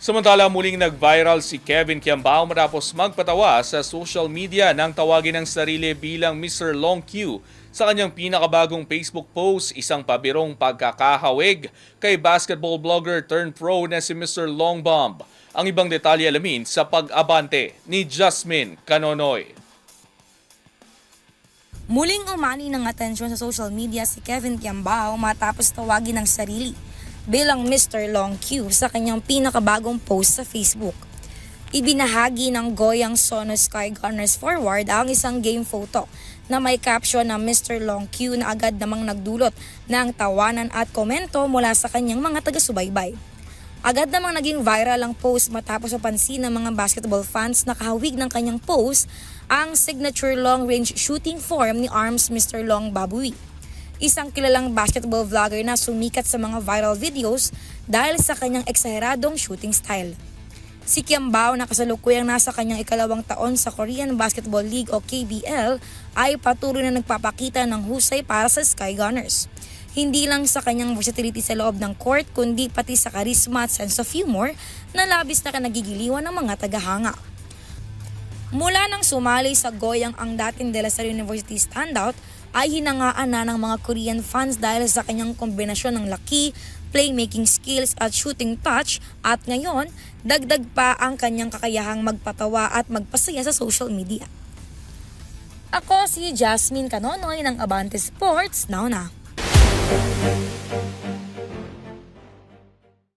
Samantala muling nag-viral si Kevin Kiambao matapos magpatawa sa social media nang tawagin ang sarili bilang Mr. Long Q sa kanyang pinakabagong Facebook post, isang pabirong pagkakahawig kay basketball blogger turned pro na si Mr. Long Bomb. Ang ibang detalye alamin sa pag-abante ni Jasmine Canonoy. Muling umani ng atensyon sa social media si Kevin Kiambao matapos tawagin ng sarili bilang Mr. Long Q sa kanyang pinakabagong post sa Facebook. Ibinahagi ng Goyang Sono Sky Gunners Forward ang isang game photo na may caption na Mr. Long Q na agad namang nagdulot ng tawanan at komento mula sa kanyang mga taga-subaybay. Agad namang naging viral ang post matapos mapansin ng mga basketball fans na kahawig ng kanyang post ang signature long-range shooting form ni Arms Mr. Long Babui. Isang kilalang basketball vlogger na sumikat sa mga viral videos dahil sa kanyang eksaheradong shooting style. Si Kiambao na kasalukuyang nasa kanyang ikalawang taon sa Korean Basketball League o KBL ay patuloy na nagpapakita ng husay para sa Sky Gunners. Hindi lang sa kanyang versatility sa loob ng court kundi pati sa charisma at sense of humor na labis na kanagigiliwan ng mga tagahanga. Mula nang sumali sa Goyang ang dating De La Salle University standout, ay hinangaan na ng mga Korean fans dahil sa kanyang kombinasyon ng laki, playmaking skills at shooting touch at ngayon, dagdag pa ang kanyang kakayahang magpatawa at magpasaya sa social media. Ako si Jasmine Canonoy ng Abante Sports, now na.